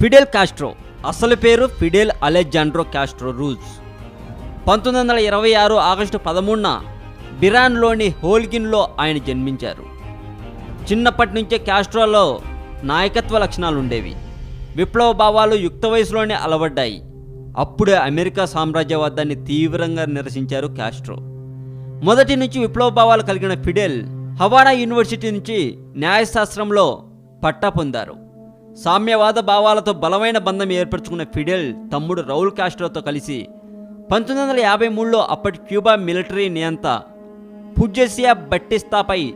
Fidel Castro. అసలు పేరు Fidel Alejandro Castro రూజ్ పంతొమ్మిది వందల ఇరవై ఆరు ఆగస్టు పదమూడున బిరాన్లోని హోల్గిన్లో ఆయన జన్మించారు. చిన్నప్పటి నుంచే కాస్ట్రోలో నాయకత్వ లక్షణాలు ఉండేవి విప్లవ భావాలు యుక్త వయసులోనే అలవడ్డాయి. అప్పుడే అమెరికా సామ్రాజ్యవాదాన్ని తీవ్రంగా నిరసించారు కాస్ట్రో. మొదటి నుంచి విప్లవ భావాలు కలిగిన ఫిడెల్ హవానా యూనివర్సిటీ నుంచి న్యాయశాస్త్రంలో పట్టా పొందారు. సామ్యవాద భావాలతో బలమైన బంధం ఏర్పరచుకున్న ఫిడెల్ తమ్ముడు రౌల్ కాస్ట్రోతో కలిసి పంతొమ్మిది వందల యాభై మూడులో అప్పటి క్యూబా మిలిటరీ నియంత పుజ్జెసియా బట్టిస్తాపై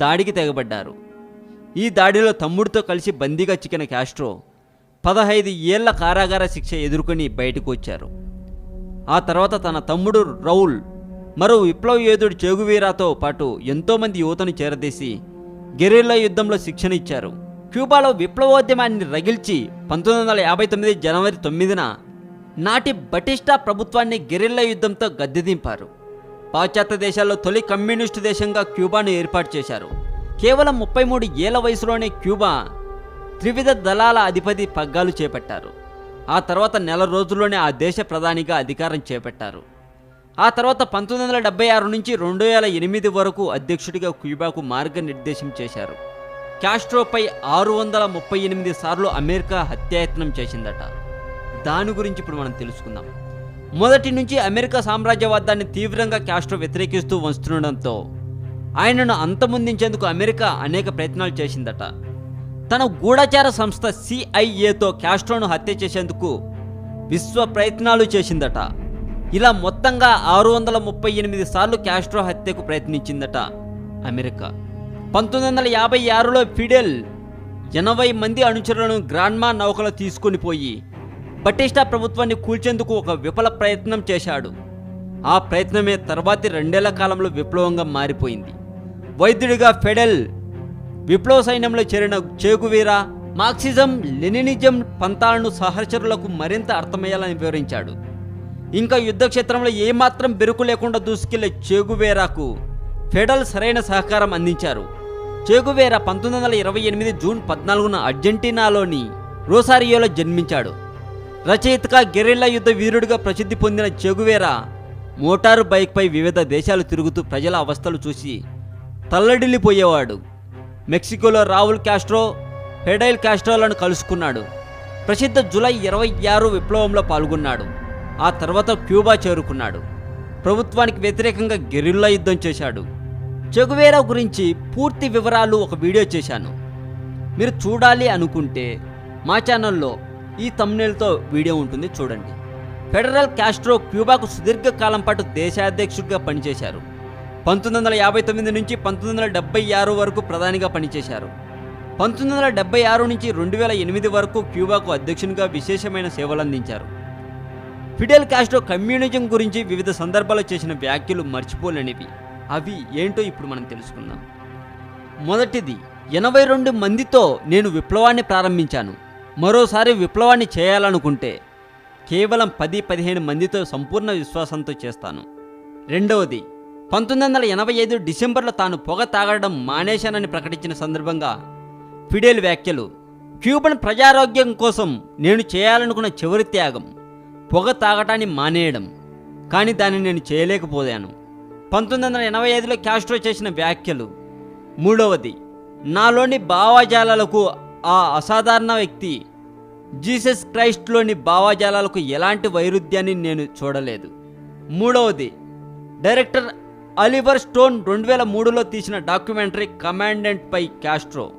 దాడికి తెగబడ్డారు. ఈ దాడిలో తమ్ముడితో కలిసి బందీగా చిక్కిన కాస్ట్రో పదహైదు ఏళ్ళ కారాగార శిక్ష ఎదుర్కొని బయటకు వచ్చారు. ఆ తర్వాత తన తమ్ముడు రౌల్ మరో విప్లవ యోధుడు చేగువీరాతో పాటు ఎంతోమంది యువతను చేరదీసి గెరిల్లా యుద్ధంలో శిక్షణ ఇచ్చారు. క్యూబాలో విప్లవోద్యమాన్ని రగిల్చి పంతొమ్మిది వందల యాభై తొమ్మిది జనవరి తొమ్మిదిన నాటి బటిస్టా ప్రభుత్వాన్ని గెరిల్లా యుద్ధంతో గద్దెదింపారు పాశ్చాత్య దేశాల్లో తొలి కమ్యూనిస్టు దేశంగా క్యూబాను ఏర్పాటు చేశారు. కేవలం ముప్పై మూడు ఏళ్ళ వయసులోనే క్యూబా త్రివిధ దళాల అధిపతి పగ్గాలు చేపట్టారు. ఆ తర్వాత నెల రోజుల్లోనే ఆ దేశ ప్రధానిగా అధికారం చేపట్టారు. ఆ తర్వాత పంతొమ్మిది వందల డెబ్బై ఆరు నుంచి రెండు వేల ఎనిమిది వరకు అధ్యక్షుడిగా క్యూబాకు మార్గనిర్దేశం చేశారు. కాస్ట్రోపై ఆరు వందల ముప్పై ఎనిమిది సార్లు అమెరికా హత్యాయత్నం చేసిందట. దాని గురించి ఇప్పుడు మనం తెలుసుకుందాం. మొదటి నుంచి అమెరికా సామ్రాజ్యవాదాన్ని తీవ్రంగా కాస్ట్రో వ్యతిరేకిస్తూ వస్తుండడంతో ఆయనను అంతమొందించేందుకు అమెరికా అనేక ప్రయత్నాలు చేసిందట. తన గూఢచార సంస్థ సిఐఏతో క్యాస్ట్రోను హత్య చేసేందుకు విశ్వ ప్రయత్నాలు చేసిందట. ఇలా మొత్తంగా ఆరు వందల ముప్పై ఎనిమిది సార్లు కాస్ట్రో హత్యకు ప్రయత్నించిందట అమెరికా. పంతొమ్మిది వందల యాభై ఆరులో ఫిడెల్ ఎనభై మంది అనుచరులను గ్రాండ్మా నౌకలో తీసుకొని పోయి బటిస్టా ప్రభుత్వాన్ని కూల్చేందుకు ఒక విఫల ప్రయత్నం చేశాడు. ఆ ప్రయత్నమే తర్వాతి రెండేళ్ళ కాలంలో విప్లవంగా మారిపోయింది. వైద్యుడిగా ఫెడెల్ విప్లవ సైన్యంలో చేరిన చేగువీరా మార్క్సిజం లెనినిజం పంతాలను సహచరులకు మరింత అర్థమయ్యాలని వివరించాడు. ఇంకా యుద్ధక్షేత్రంలో ఏమాత్రం బెరుకు లేకుండా దూసుకెళ్ళే చేగువేరాకు ఫెడల్ సరైన సహకారం అందించారు. చేగువేరా పంతొమ్మిది వందల ఇరవై ఎనిమిది జూన్ పద్నాలుగున అర్జెంటీనాలోని రోసారియోలో జన్మించాడు. రచయితగా గెరిల్లా యుద్ధ వీరుడిగా ప్రసిద్ధి పొందిన చెగువేరా మోటారు బైక్పై వివిధ దేశాలు తిరుగుతూ ప్రజల అవస్థలు చూసి తల్లడిల్లిపోయేవాడు. మెక్సికోలో రావుల్ కాస్ట్రో ఫెడైల్ క్యాస్ట్రోలను కలుసుకున్నాడు. ప్రసిద్ధ జూలై ఇరవై ఆరు విప్లవంలో పాల్గొన్నాడు. ఆ తర్వాత క్యూబా చేరుకున్నాడు. ప్రభుత్వానికి వ్యతిరేకంగా గెరిల్లా యుద్ధం చేశాడు. చెగువేరా గురించి పూర్తి వివరాలు ఒక వీడియో చేశాను. మీరు చూడాలి అనుకుంటే మా ఛానల్లో ఈ తమ్నేల్తో వీడియో ఉంటుంది చూడండి. ఫెడరల్ క్యాస్ట్రో క్యూబాకు సుదీర్ఘకాలం పాటు దేశాధ్యక్షుడిగా పనిచేశారు. పంతొమ్మిది వందల యాభై తొమ్మిది నుంచి పంతొమ్మిది వందల డెబ్బై ఆరు వరకు ప్రధానిగా పనిచేశారు. పంతొమ్మిది వందల డెబ్బై ఆరు నుంచి రెండు వేల ఎనిమిది వరకు క్యూబాకు అధ్యక్షునిగా విశేషమైన సేవలందించారు. ఫిడెల్ కాస్ట్రో కమ్యూనిజం గురించి వివిధ సందర్భాల్లో చేసిన వ్యాఖ్యలు మర్చిపోలేనివి. అవి ఏంటో ఇప్పుడు మనం తెలుసుకుందాం. మొదటిది ఎనభై రెండు మందితో నేను విప్లవాన్ని ప్రారంభించాను. మరోసారి విప్లవాన్ని చేయాలనుకుంటే కేవలం పది పదిహేను మందితో సంపూర్ణ విశ్వాసంతో చేస్తాను. రెండవది పంతొమ్మిది వందల ఎనభై ఐదు డిసెంబర్లో తాను పొగ తాగడం మానేశానని ప్రకటించిన సందర్భంగా ఫిడేల్ వ్యాఖ్యలు క్యూబన్ ప్రజారోగ్యం కోసం నేను చేయాలనుకున్న చివరి త్యాగం పొగ తాగటాన్ని మానేయడం కానీ దాన్ని నేను చేయలేకపోయాను. పంతొమ్మిది వందల ఎనభై ఐదులో క్యాస్ట్రో చేసిన వ్యాఖ్యలు. మూడవది నాలోని భావజాలాలకు ఆ అసాధారణ వ్యక్తి జీసస్ క్రైస్ట్లోని భావజాలాలకు ఎలాంటి వైరుధ్యాన్ని నేను చూడలేదు. మూడవది డైరెక్టర్ అలివర్ స్టోన్ రెండు వేల మూడులో తీసిన డాక్యుమెంటరీ కమాండెంట్ పై క్యాస్ట్రో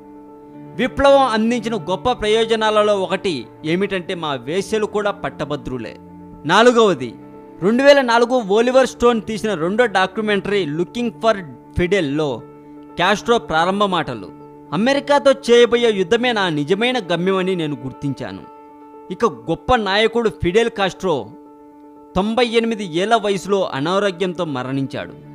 విప్లవం అందించిన గొప్ప ప్రయోజనాలలో ఒకటి ఏమిటంటే మా వేశ్యలు కూడా పట్టభద్రులే. నాలుగవది రెండు వేల నాలుగు ఓలివర్ స్టోన్ తీసిన రెండో డాక్యుమెంటరీ లుకింగ్ ఫర్ ఫిడెల్లో క్యాస్ట్రో ప్రారంభ మాటలు. అమెరికాతో చేయబోయే యుద్ధమే నా నిజమైన గమ్యమని నేను గుర్తించాను. ఇక గొప్ప నాయకుడు ఫిడెల్ కాస్ట్రో తొంభై ఎనిమిది ఏళ్ళ వయసులో అనారోగ్యంతో మరణించాడు.